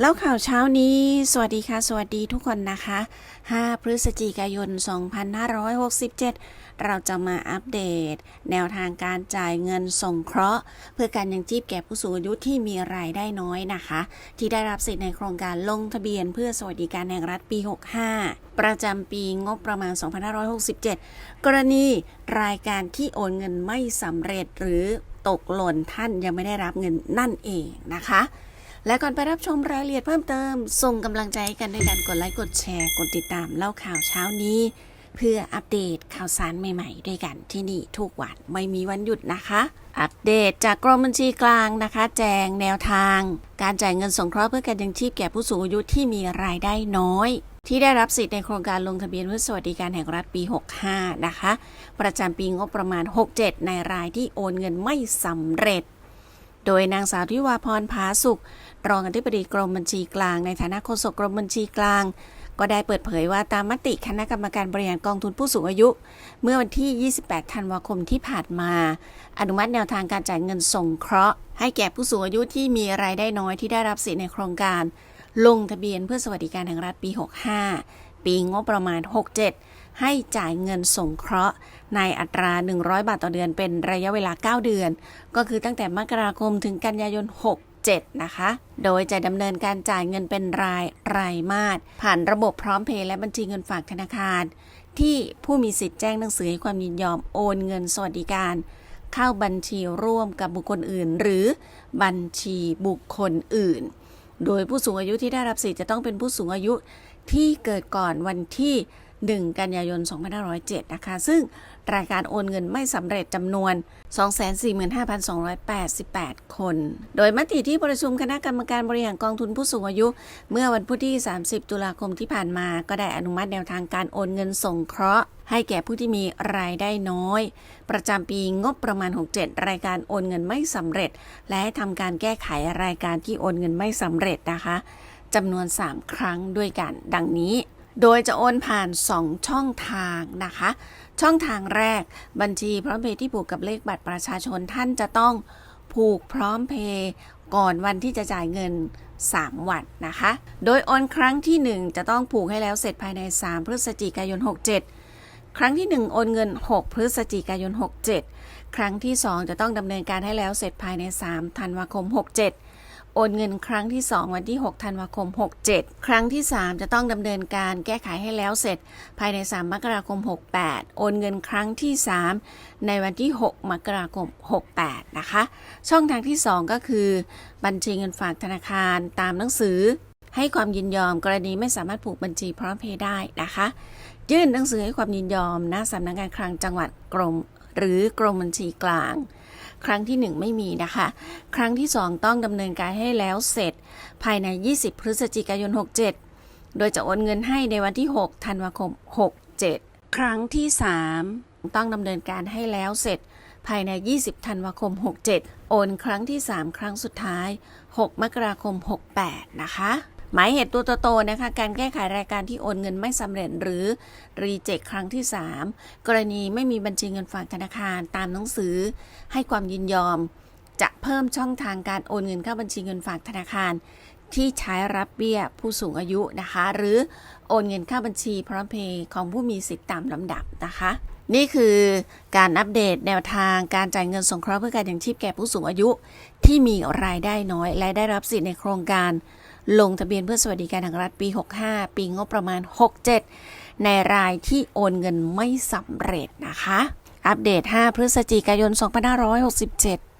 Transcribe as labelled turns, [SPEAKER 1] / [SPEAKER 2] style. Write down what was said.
[SPEAKER 1] แล้วข่าวเช้านี้ สวัสดีค่ะ สวัสดีทุกคนนะคะ 5 พฤศจิกายน 2567 เราจะมาอัปเดต แนวทางการจ่ายเงินส่งเคราะห์ เพื่อการยังชีพแก่ผู้สูงอายุที่มีรายได้น้อยนะคะ ที่ได้รับสิทธิ์ในโครงการลงทะเบียนเพื่อสวัสดิการแห่งรัฐปี 65 ประจำปีงบประมาณ 2567 กรณีรายการที่โอนเงินไม่สำเร็จหรือตกหล่นท่านยังไม่ได้รับเงินนั่นเองนะคะ และก่อนไปรับชมรายละเอียดเพิ่มเติม ส่งกำลังใจให้กันด้วยการกดไลค์กดแชร์ กดติดตามเล่าข่าวเช้านี้ เพื่ออัปเดตข่าวสารใหม่ๆ ด้วยกันที่นี่ทุกวันไม่มีวันหยุดนะคะ อัปเดตจากกรมบัญชีกลางนะคะ แจงแนวทาง การจ่ายเงินสงเคราะห์เพื่อการยังชีพแก่ผู้สูงอายุที่มีรายได้น้อยที่ได้รับสิทธิ์ในโครงการลงทะเบียนเพื่อสวัสดิการแห่งรัฐปี 65 นะคะ ประจำปีงบประมาณ 67 ในรายที่โอนเงินไม่สำเร็จ โดยนางสาวทิวาพรผาสุข รองอธิบดีกรมบัญชีกลาง ในฐานะโฆษกกรมบัญชีกลาง ก็ได้เปิดเผยว่าตามมติคณะกรรมการบริหารกองทุนผู้สูงอายุ เมื่อวันที่ 28 ธันวาคมที่ผ่านมา อนุมัติแนวทางการจ่ายเงินสงเคราะห์ ให้แก่ผู้สูงอายุที่มีรายได้น้อยที่ได้รับสิทธิในโครงการ ลงทะเบียนเพื่อสวัสดิการแห่งรัฐปี 65 ปีงบประมาณ 67 ให้จ่ายเงินสงเคราะห์ในอัตรา 100 บาทต่อเดือนเป็นระยะเวลา 9 เดือน ก็คือตั้งแต่มกราคมถึงกันยายน 67 นะคะ โดยจะดำเนินการจ่ายเงินเป็นรายรายมาสผ่านระบบพร้อมเพย์และบัญชีเงินฝากธนาคาร ที่ผู้มีสิทธิ์แจ้งหนังสือให้ความยินยอมโอนเงินสวัสดิการ เข้าบัญชีร่วมกับบุคคลอื่น หรือบัญชีบุคคลอื่น โดยผู้สูงอายุที่ได้รับสิทธิ์จะต้องเป็นผู้สูงอายุที่เกิดก่อนวันที่1 กันยายน 2507 นะคะ ซึ่งรายการโอนเงินไม่สำเร็จจำนวน 245,288 คน โดยมติที่ประชุมคณะกรรมการบริหารกองทุนผู้สูงอายุ เมื่อวันพุธที่ 30 ตุลาคมที่ผ่านมา ก็ได้อนุมัติแนวทางการโอนเงินส่งเคราะห์ให้แก่ผู้ที่มีรายได้น้อย ประจำปีงบประมาณ 67 รายการโอนเงินไม่สำเร็จ และให้ทำการแก้ไขรายการที่โอนเงินไม่สำเร็จนะคะจำนวน 3 ครั้งด้วยกัน ดังนี้ โดยจะโอนผ่าน 2 ช่องทางนะคะ ช่องทางแรกบัญชีพร้อมเพย์ที่ผูกกับเลขบัตรประชาชนท่านจะต้องผูกพร้อมเพย์ก่อนวันที่จะจ่ายเงิน 3 วันนะคะ โดยโอนครั้งที่ 1 จะต้องผูกให้แล้วเสร็จภายใน 3 พฤศจิกายน 67 ครั้งที่ 1 โอนเงิน 6 พฤศจิกายน 67 ครั้งที่ 2 จะต้องดำเนินการให้แล้วเสร็จภายใน 3 ธันวาคม 67 โอนเงินครั้งที่ 2 วันที่ 6 ธันวาคม 67 ครั้งที่ 3 จะต้องดำเนินการแก้ไขให้แล้วเสร็จ ภายใน 3 มกราคม 68 โอนเงินครั้งที่ 3 ในวันที่ 6 มกราคม 68 นะคะ ช่องทางที่ 2 ก็คือ บัญชีเงินฝากธนาคารตามหนังสือ ให้ความยินยอมกรณีไม่สามารถผูกบัญชีพร้อมเพย์ได้นะคะ ยื่นหนังสือให้ความยินยอมณสำนักงานคลังจังหวัดกรมหรือกรมบัญชีกลาง ครั้งที่ 1 ไม่มีนะคะ ครั้งที่ 2 ต้องดำเนินการให้แล้วเสร็จ ภายใน 20 พฤศจิกายน 67 โดยจะโอนเงินให้ในวันที่ 6 ธันวาคม 67 ครั้งที่ 3 ต้องดำเนินการให้แล้วเสร็จ ภายใน 20 ธันวาคม 67 โอนครั้งที่ 3 ครั้งสุดท้าย 6 มกราคม 68 นะคะ หมายเหตุตัวโตๆนะคะ การแก้ไขรายการที่โอนเงินไม่สำเร็จหรือรีเจ็คครั้งที่ 3 กรณีไม่มีบัญชีเงินฝากธนาคารตามหนังสือ ให้ความยินยอม จะเพิ่มช่องทางการโอนเงินเข้าบัญชีเงินฝากธนาคาร ที่ใช้รับเบี้ยผู้สูงอายุนะคะ หรือโอนเงินเข้าบัญชีพร้อมเพย์ของผู้มีสิทธิ์ตามลำดับนะคะนี่คือการอัปเดตแนวทางการจ่ายเงินสงเคราะห์เพื่อการยังชีพแก่ผู้สูงอายุ ที่มีรายได้น้อย และได้รับสิทธิ์ในโครงการ ลงทะเบียนเพื่อสวัสดิการแห่งรัฐปี 65 ปีงบประมาณ 67 ในรายที่โอนเงินไม่สำเร็จนะคะ อัปเดต 5 พฤศจิกายน 2567